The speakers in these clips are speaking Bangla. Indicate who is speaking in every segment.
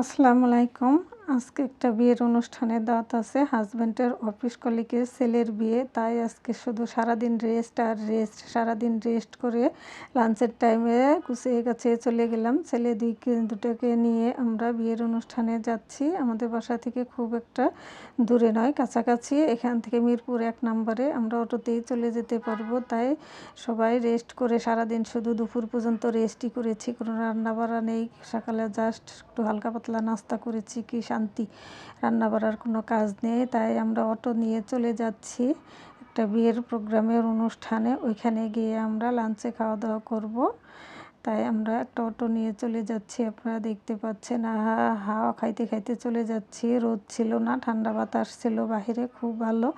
Speaker 1: আসসালামু আলাইকুম। আজকে একটা বিয়ের অনুষ্ঠানে দাওয়াত আছে। হাজব্যান্ডের অফিস কলিকের ছেলের বিয়ে। তাই আজকে শুধু সারাদিন রেস্ট আর রেস্ট সারাদিন রেস্ট করে লাঞ্চের টাইমে গুছিয়ে কাছে চলে গেলাম। ছেলে দুই দুটোকে নিয়ে আমরা বিয়ের অনুষ্ঠানে যাচ্ছি। আমাদের বাসা থেকে খুব একটা দূরে নয়, কাছাকাছি। এখান থেকে মিরপুর এক নম্বরে আমরা অটোতেই চলে যেতে পারব। তাই সবাই রেস্ট করে সারাদিন শুধু দুপুর পর্যন্ত রেস্টই করেছি। কোনো রান্না বাড়া নেই। সকালে জাস্ট একটু হালকা পাতলা নাস্তা করেছি। কি শান্তি রান্না বাড়ার কোনো কাজ নেই, তাই আমরা অটো নিয়ে চলে যাচ্ছি একটা বিয়ের প্রোগ্রামের অনুষ্ঠানে। ওইখানে গিয়ে আমরা লাঞ্চে খাওয়া দাওয়া করব। তাই আমরা একটা অটো নিয়ে চলে যাচ্ছি। আপনারা দেখতে পাচ্ছেন, আহা, হাওয়া খাইতে খাইতে চলে যাচ্ছি। রোদ ছিল না, ঠান্ডা বাতাস ছিল, বাহিরে খুব ভালো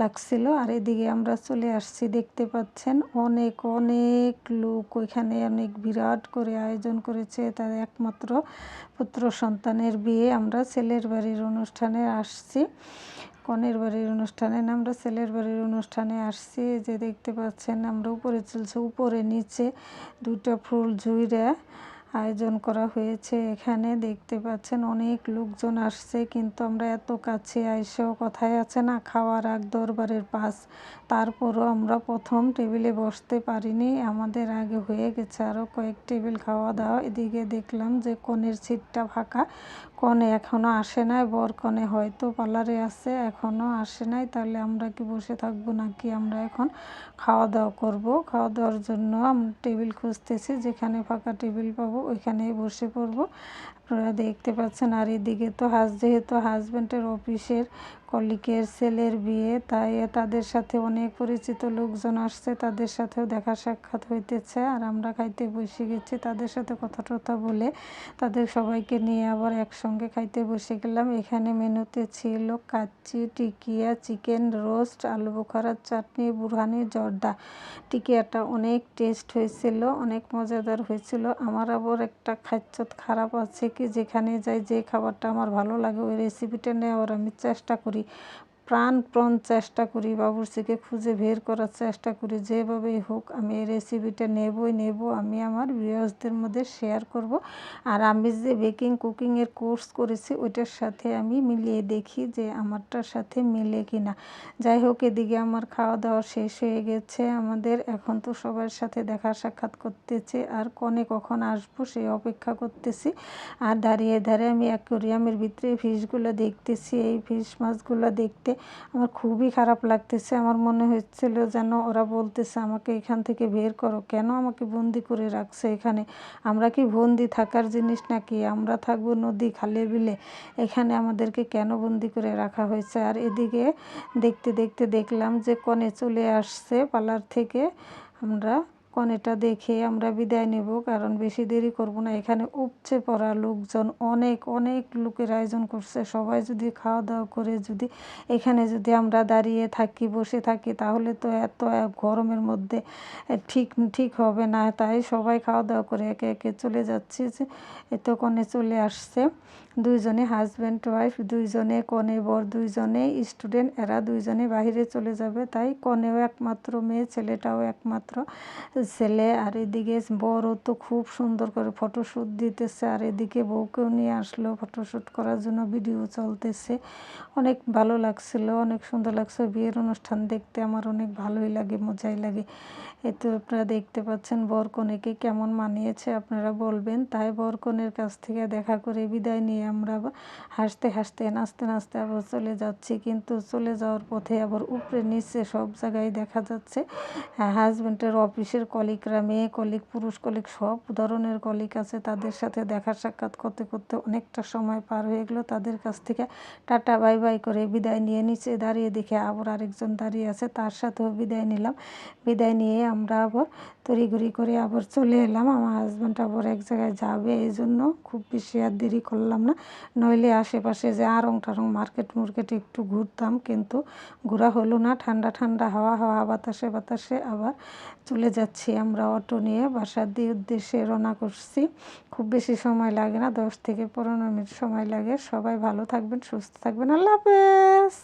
Speaker 1: লাগছিল। আর এদিকে আমরা চলে আসছি, দেখতে পাচ্ছেন অনেক অনেক লোক। ওইখানে অনেক বিরাট করে আয়োজন করেছে তার একমাত্র পুত্র সন্তানের বিয়ে। আমরা ছেলের বাড়ির অনুষ্ঠানে আসছি। কনের বাড়ির অনুষ্ঠানে আমরা ছেলের বাড়ির অনুষ্ঠানে আসছি। যে দেখতে পাচ্ছেন, আমরা উপরে চলছে, উপরে নিচে দুটা ফুল ঝুইরা আয়োজন করা হয়েছে। এখানে দেখতে পাচ্ছেন অনেক লোকজন আসছে, কিন্তু আমরা এত কাছে আইসেও কথায় আছে না, খাওয়ার আগ, দরবারের পাশ তারপরও আমরা প্রথম টেবিলে বসতে পারিনি, আমাদের আগে হয়ে গেছে আরও কয়েক টেবিল খাওয়া দাওয়া এদিকে দেখলাম যে কনের সিটটা ফাঁকা, কনে এখনও আসে নাই, বর কনে হয়তো পার্লারে আছে এখনও আসে নাই, তাহলে আমরা কি বসে থাকব নাকি আমরা এখন খাওয়া দাওয়া করব? খাওয়া দাওয়ার জন্য আমরা টেবিল খুঁজতেছি, যেখানে ফাঁকা টেবিল পাবো ওইখানেই বসে পড়ব। আপনারা দেখতে পাচ্ছেন আর এদিকে তো হাজ, যেহেতু হাজব্যান্ডের অফিসের কলিকের ছেলের বিয়ে, তাই তাদের সাথে অনেক পরিচিত লোকজন আসছে, তাদের সাথেও দেখা সাক্ষাৎ হইতেছে। আর আমরা খাইতে বসে গেছি, তাদের সাথে কথা টথা বলে তাদের সবাইকে নিয়ে আবার একসঙ্গে খাইতে বসে গেলাম। এখানে মেনুতে ছিল কাচ্চি, টিকিয়া, চিকেন রোস্ট, আলু বোখারার চাটনি বুরহানি জর্দা। টিকিয়াটা অনেক টেস্ট হয়েছিল, অনেক মজাদার হয়েছিল। আমার আবার একটা খাচ্ছত খারাপ আছে যেখানে যাই যে খাবারটা আমার ভালো লাগে ওই রেসিপিটা নেওয়ার আমি চেষ্টা করি। প্রাণপ্রণ চেষ্টা করি বাবুর্চিকে খুঁজে বের করার চেষ্টা করি। যেভাবেই হোক, আমি এই রেসিপিটা নেবই, নেব। আমি আমার ভিউয়ার্সদের মধ্যে শেয়ার করব। আর আমি যে বেকিং কুকিংয়ের কোর্স করেছি, ওইটার সাথে আমি মিলিয়ে দেখি যে আমারটার সাথে মিলে কি না যাই হোক, এদিকে আমার খাওয়া দাওয়া শেষ হয়ে গেছে। আমাদের এখন তো সবার সাথে দেখা সাক্ষাৎ করতেছে। আর কনে কখন আসব সেই অপেক্ষা করতেছি। আর দাঁড়িয়ে দাঁড়িয়ে আমি অ্যাকোরিয়ামের ভিতরে ফিশগুলো দেখতেছি। এই ফিশ মাছগুলো দেখতে আমার খুবই খারাপ লাগতেছে। আমার মনে হচ্ছিল যেন ওরা বলতেছে, আমাকে এখান থেকে বের করো। কেন আমাকে বন্দি করে রাখছে এখানে? আমরা কি বন্দি থাকার জিনিস নাকি? আমরা থাকব নদী খালে বিলে। এখানে আমাদেরকে কেন বন্দি করে রাখা হয়েছে? আর এদিকে দেখতে দেখতে দেখলাম যে কনে চলে আসছে পার্লার থেকে। আমরা কনেটা দেখে আমরা বিদায় নেব, কারণ বেশি দেরি করব না। এখানে উপচে পড়া লোকজন অনেক অনেক লোকের আয়োজন করছে। সবাই যদি খাওয়া দাওয়া করে যদি এখানে যদি আমরা দাঁড়িয়ে থাকি, বসে থাকি, তাহলে তো এত গরমের মধ্যে ঠিক ঠিক হবে না। তাই সবাই খাওয়া দাওয়া করে একে একে চলে যাচ্ছে যে এত কনে চলে আসছে। দুইজনে হাজব্যান্ড ওয়াইফ দুইজনে কনে বর, দুইজনে স্টুডেন্ট এরা দুইজনে বাহিরে চলে যাবে। তাই কনেও একমাত্র মেয়ে, ছেলেটাও একমাত্র ছেলে আর এদিকে বড়ও তো খুব সুন্দর করে ফটোশ্যুট দিতেছে, আর এদিকে বউকেও নিয়ে আসলো ফটোশ্যুট করার জন্য ভিডিও চলতেছে। অনেক ভালো লাগছিল, অনেক সুন্দর লাগছে, বিয়ের অনুষ্ঠান দেখতে আমার অনেক ভালোই লাগে, মজাই লাগে। এতে আপনারা দেখতে পাচ্ছেন বর কনেকে কেমন মানিয়েছে, আপনারা বলবেন। তাই বর কনের কাছ থেকে দেখা করে বিদায় নিয়ে আমরা হাসতে হাসতে, নাচতে নাচতে আবার চলে যাচ্ছি। কিন্তু চলে যাওয়ার পথে আবার উপরে, নিচে সব জায়গায় দেখা যাচ্ছে হাজব্যান্ডের অফিসের কলিকরা মেয়ে কলিক পুরুষ কলিক সব ধরনের কলিক আছে। তাদের সাথে দেখা সাক্ষাৎ করতে করতে অনেকটা সময় পার হয়ে গেলো। তাদের কাছ থেকে টাটা, বাই বাই করে বিদায় নিয়ে নিচে দাঁড়িয়ে দেখে আবার আরেকজন দাঁড়িয়ে আছে। তার সাথেও বিদায় নিলাম। বিদায় নিয়ে আমরা আবার তড়িঘড়ি করে আবার চলে এলাম। আমার হাজব্যান্ড আবার এক জায়গায় যাবে এই জন্য খুব বেশি আর দেরি করলাম না। নইলে আশেপাশে যে আরং টারং মার্কেট মার্কেটে একটু ঘুরতাম, কিন্তু ঘোরা হলো না। ঠান্ডা ঠান্ডা হাওয়া হাওয়া বাতাসে বাতাসে আবার চলে যাচ্ছি, আমরা অটো নিয়ে বাসার দিয়ে উদ্দেশ্যে রওনা করছি। খুব বেশি সময় লাগে না, দশ থেকে পনেরো মিনিট সময় লাগে। সবাই ভালো থাকবেন, সুস্থ থাকবেন। আল্লাহ হাফেজ!